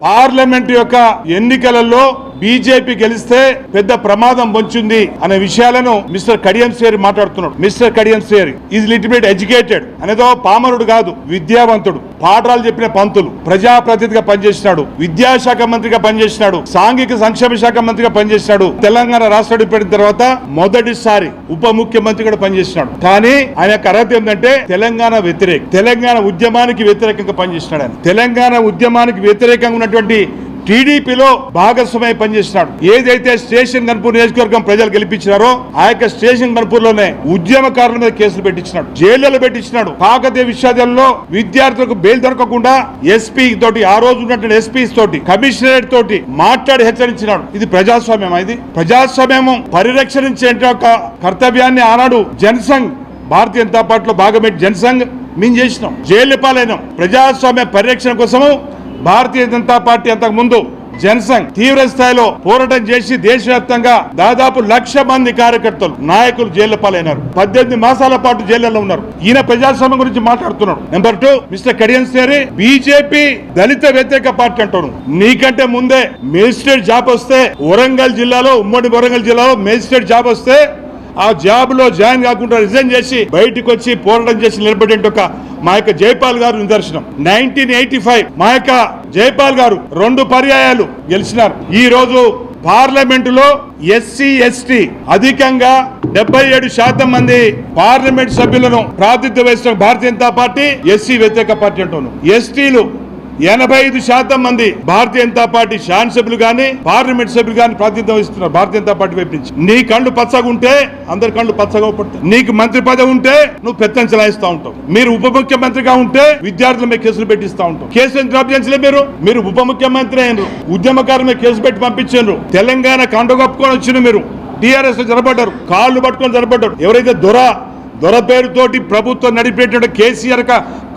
Parliament యొక్క ఎన్నికలలో BJP గెలిస్తే పెద్ద ప్రమాదం వంచింది అనే విషయాలను మిస్టర్ కడియం సేరి మాట్లాడుతున్నాడు. మిస్టర్ కడియం సేరి ఈజ్ లిటిల్ బిట్ ఎడ్యుకేటెడ్ అనేదో పామరుడు కాదు విద్యావంతుడు. పాఠాలు చెప్పిన పంతులు ప్రజాప్రతినిధిగా పనిచేసినాడు విద్యాశాఖ మంత్రిగా పనిచేసినాడు సాంఘిక సంక్షేమ శాఖ మంత్రిగా పనిచేసినాడు తెలంగాణ రాష్ట్ర పెట్టిన తర్వాత మొదటిసారి ఉప ముఖ్యమంత్రి కూడా పనిచేసినాడు కానీ ఆయన అర్హత ఏంటంటే తెలంగాణ వ్యతిరేక తెలంగాణ ఉద్యమానికి వ్యతిరేకంగా పనిచేసినాడు ఆయన. తెలంగాణ ఉద్యమానికి వ్యతిరేకంగా ఉన్నటువంటి టీడీపీలో భాగస్వామ్య పనిచేసినాడు ఏదైతే స్టేషన్ గన్పూర్ నియోజకవర్గం ప్రజలు గెలిపించినారో ఆ యొక్క స్టేషన్ గన్పూర్లోనే ఉద్యమకారుల మీద కేసులు పెట్టించినాడు. జైళ్ళలో పెట్టించినాడు. కాకతీయ విశ్వవిద్యాలయంలో విద్యార్థులకు బెయిల్ దొరకకుండా ఎస్పీ తోటి ఆ రోజు ఉన్నటువంటి ఎస్పీ తోటి కమిషనరేట్ తోటి మాట్లాడి హెచ్చరించినాడు. ఇది ప్రజాస్వామ్యం ఇది? ప్రజాస్వామ్యం పరిరక్షించే ఒక కర్తవ్యాన్ని ఆనాడు జనసంఘ్ భారతీయ జనతా పార్టీలో భాగమే జనసంఘ్ మేము చేసినాం జైలు పాలైనాం. ప్రజాస్వామ్య పరిరక్షణ కోసము భారతీయ జనతా పార్టీ అంతకు ముందు జనసంఘ్ తీవ్ర స్థాయిలో పోరాటం చేసి దేశవ్యాప్తంగా దాదాపు లక్ష మంది కార్యకర్తలు నాయకులు జైలు పాలైనారు. పద్దెనిమిది మాసాల పాటు జైల్లో ఉన్నారు. ఈయన ప్రజాస్వామ్యం గురించి మాట్లాడుతున్నాడు నెంబర్ టూ మిస్టర్ కడియన్ సేరి బీజేపీ దళిత వ్యతిరేక పార్టీ అంటాడు నీకంటే ముందే మేజిస్ట్రేట్ జాబ్ వస్తే వరంగల్ జిల్లాలో ఉమ్మడి వరంగల్ జిల్లాలో మేజిస్ట్రేట్ జాబ్ వస్తే ఆ జాబ్లో జాయిన్ కాకుండా రిజైన్ చేసి బయటకు వచ్చి పోరాటం చేసి నిలబడే ఒక మా యొక్క జైపాల్ గారు నిదర్శనం. నైన్టీన్ ఎయిటీ ఫైవ్ మా యొక్క జైపాల్ గారు రెండు పర్యాయాలు గెలిచినారు. ఈ రోజు పార్లమెంటులో ఎస్సీ ఎస్టీ అధికంగా డెబ్బై ఏడు శాతం మంది పార్లమెంట్ సభ్యులను ప్రాతినిధ్యం వహిస్తున్న భారతీయ జనతా పార్టీ ఎస్సీ వ్యతిరేక పార్టీ అంటాను ఎస్టీలు ఎనభై ఐదు శాతం మంది భారతీయ జనతా పార్టీ శాసనసభ్యులు కానీ పార్లమెంట్ సభ్యులు కానీ ప్రాతినిధ్యం ఇస్తున్నారు భారతీయ జనతా పార్టీ వైపు నుంచి. నీ కళ్ళు పచ్చగా ఉంటే అందరి కళ్ళు పచ్చగా పడతాయి నీకు మంత్రి పదవి ఉంటే నువ్వు పెత్తనం చెలాయిస్తా ఉంటావు. మీరు ఉప ముఖ్యమంత్రిగా ఉంటే విద్యార్థుల మీద కేసులు పెట్టిస్తా ఉంటావు. కేసులు డ్రాప్ చేయించలే మీరు? మీరు ఉప ముఖ్యమంత్రి అయినరు. ఉద్యమకారుల మీద కేసు పెట్టి పంపించారు తెలంగాణ కండగొప్పుకొని వచ్చిన మీరు. టీఆర్ఎస్లో జరబడ్డారు కాళ్ళు పట్టుకొని జరబడ్డారు ఎవరైతే దొర దొర పేరుతోటి ప్రభుత్వం నడిపేటువంటి కేసీఆర్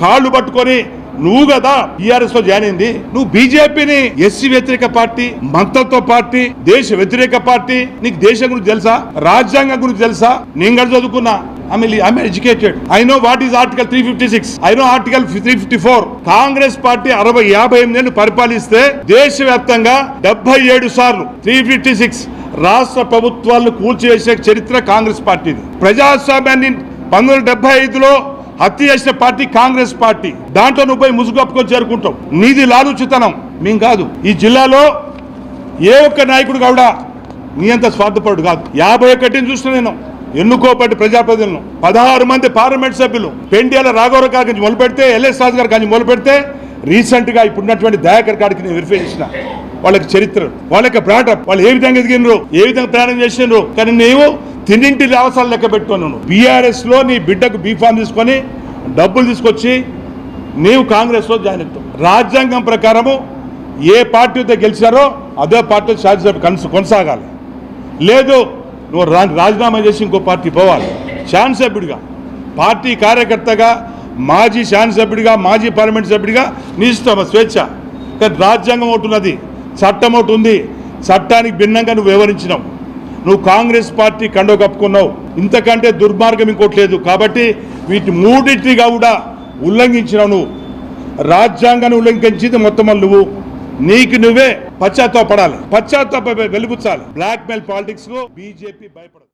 కాళ్ళు పట్టుకొని నువ్వు కదా టీఆర్ఎస్లో జాయిన్ అయింది. నువ్వు బీజేపీని ఎస్సీ వ్యతిరేక పార్టీ మంత్రత్వ పార్టీ దేశ వ్యతిరేక పార్టీ నీకు దేశం గురించి తెలుసా? రాజ్యాంగం గురించి తెలుసా? నేను కూడా చదువుకున్నా. I I'm educated I know what is article three fifty six I know article three fifty four Congress party అరవై యాభై ఎనిమిది పరిపాలిస్తే దేశవ్యాప్తంగా డెబ్బై ఏడు సార్లు త్రీ ఫిఫ్టీ సిక్స్ రాష్ట్ర ప్రభుత్వాలను కూల్చివేసే చరిత్ర కాంగ్రెస్ పార్టీది. ప్రజాస్వామ్యాన్ని పంతొమ్మిది వందల డెబ్బై ఐదులో హత్య చేసిన పార్టీ కాంగ్రెస్ పార్టీ. దాంట్లో నువ్వు పోయి ముసుగొప్పుకొని చేరుకుంటావు. నీది లాలుచితనం. మేం కాదు. ఈ జిల్లాలో ఏ ఒక్క నాయకుడు కావడా నీ అంత స్వార్థపడు కాదు. యాభై ఒకటిని చూసిన నేను. ఎన్నుకోబట్టి ప్రజాప్రతినిధులను. పదహారు మంది పార్లమెంట్ సభ్యులు. పెండియాల రాఘవరావు గారి నుంచి మొదలు పెడితే ఎల్ఎస్ రాజు గారి నుంచి మొదలు పెడితే రీసెంట్గా ఇప్పుడున్నటువంటి దయాకర్ గారికి నేను వెరిఫై చేసిన. వాళ్ళకి చరిత్ర వాళ్ళ యొక్క బ్రాటప్ వాళ్ళు ఏ విధంగా ఎదిగినరు ఏ విధంగా ప్రయాణం చేసినారు. కానీ నీవు తిన్నింటి అవసరాలు లెక్క పెట్టుకున్నాను బీఆర్ఎస్లో నీ బిడ్డకు బీఫామ్ తీసుకొని డబ్బులు తీసుకొచ్చి నీవు కాంగ్రెస్లో జాయిన్ అవుతావు. రాజ్యాంగం ప్రకారము ఏ పార్టీతో గెలిచారో అదే పార్టీ శాసనసభ కనస కొనసాగాలి. లేదు నువ్వు రా- రాజీనామా చేసి ఇంకో పార్టీ పోవాలి. శాసనసభ్యుడిగా పార్టీ కార్యకర్తగా మాజీ శాసనసభ్యుడిగా మాజీ పార్లమెంట్ సభ్యుడిగా నీ ఇష్టం స్వేచ్ఛ. కానీ రాజ్యాంగం ఒకటి ఉన్నది చట్టం ఒకటి ఉంది. చట్టానికి భిన్నంగా నువ్వు వివరించినావు నువ్వు కాంగ్రెస్ పార్టీ కండో కప్పుకున్నావు. ఇంతకంటే దుర్మార్గం ఇంకోటి లేదు. కాబట్టి వీటి మూడింటిని కూడా ఉల్లంఘించినావు నువ్వు. రాజ్యాంగాన్ని ఉల్లంఘించింది మొత్తం నువ్వు. నీకు నువ్వే పశ్చాత్తాపడాలి. పశ్చాత్తాప వెలుగుచ్చాలి బ్లాక్ మెయిల్ పాలిటిక్స్కు బీజేపీ భయపడదు.